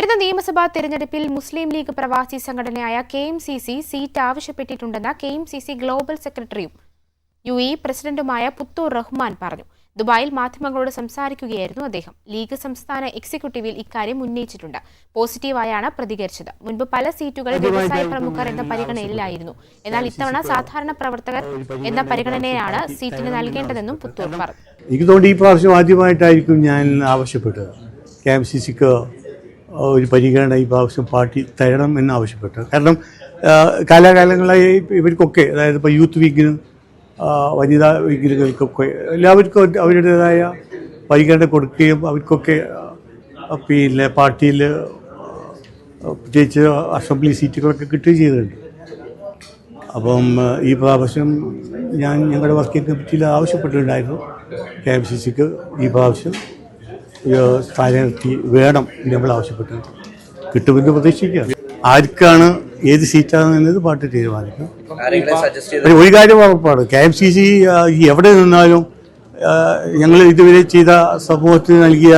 വരുന്ന നിയമസഭാ തെരഞ്ഞെടുപ്പിൽ മുസ്ലിം ലീഗ് പ്രവാസി സംഘടനയായ K M C C seat ആവശ്യപ്പെട്ടിട്ടുണ്ടെന്ന് K M C C global സെക്രട്ടറിയും യു എ പ്രസിഡന്റുമായ പുത്തൂർ റഹ്മാൻ പറഞ്ഞു. ദുബായിൽ മാധ്യമങ്ങളോട് സംസാരിക്കുകയായിരുന്നു അദ്ദേഹം. ലീഗ് സംസ്ഥാന എക്സിക്യൂട്ടീവിൽ ഇക്കാര്യം ഉന്നയിച്ചിട്ടുണ്ട്. പോസിറ്റീവായാണ് പ്രതികരിച്ചത്. മുൻപ് പല സീറ്റുകൾ വ്യവസായ പ്രമുഖർ എന്ന പരിഗണനയിലായിരുന്നു. എന്നാൽ ഇത്തവണ സാധാരണ പ്രവർത്തകർ എന്ന പരിഗണനയാണ് സീറ്റിന് നൽകേണ്ടതെന്നും പുത്തൂർ പറഞ്ഞു. എനിക്ക് ഈ പ്രാവശ്യം ആദ്യമായിട്ടായിരിക്കും ഞാൻ ആവശ്യപ്പെട്ടത്. കെ എം സി സിക്ക് ഒരു പരിഗണന ഈ പ്രാവശ്യം പാർട്ടി തരണം എന്ന് ആവശ്യപ്പെട്ടു. കാരണം കാലാകാലങ്ങളായി ഇവർക്കൊക്കെ അതായത് ഇപ്പോൾ യൂത്ത് വീക്കിനും വനിതാ വീക്കിലുകൾക്കൊക്കെ എല്ലാവർക്കും അവരുടേതായ പരിഗണന കൊടുക്കുകയും അവർക്കൊക്കെ പിന്നെ പാർട്ടിയിൽ പ്രത്യേകിച്ച് അസംബ്ലി സീറ്റുകളൊക്കെ കിട്ടുകയും ചെയ്തിട്ടുണ്ട്. അപ്പം ഈ പ്രാവശ്യം ഞാൻ ഞങ്ങളുടെ വർക്കിംഗ് കമ്മിറ്റിയിൽ ആവശ്യപ്പെട്ടിട്ടുണ്ടായിരുന്നു. കെ എം സി സിക്ക് ഈ പ്രാവശ്യം സ്ഥാനാർത്ഥി വേണം എന്ന് നമ്മൾ ആവശ്യപ്പെട്ടിട്ടുണ്ട് കിട്ടുമെന്ന് പ്രതീക്ഷിക്കുക. ആർക്കാണ് ഏത് സീറ്റാണ് എന്നത് പാർട്ടി തീരുമാനിക്കും. ഒരു കാര്യം ഉറപ്പാണ്. കെ എം സി സി എവിടെ നിന്നാലും ഞങ്ങൾ ഇതുവരെ ചെയ്ത സമൂഹത്തിന് നൽകിയ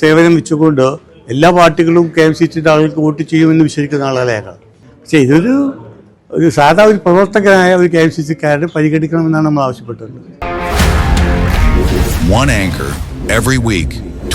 സേവനം വെച്ചുകൊണ്ട് എല്ലാ പാർട്ടികളും കെ എം സി സിയുടെ ആളുകൾക്ക് വോട്ട് ചെയ്യുമെന്ന് വിശ്വസിക്കുന്ന ആളുകളെയാണ് പക്ഷേ ഇതൊരു ഒരു സാധാ ഒരു പ്രവർത്തകനായ ഒരു കെ എം സി സിക്കാരനെ പരിഗണിക്കണമെന്നാണ് നമ്മൾ ആവശ്യപ്പെട്ടത്. One anchor every week,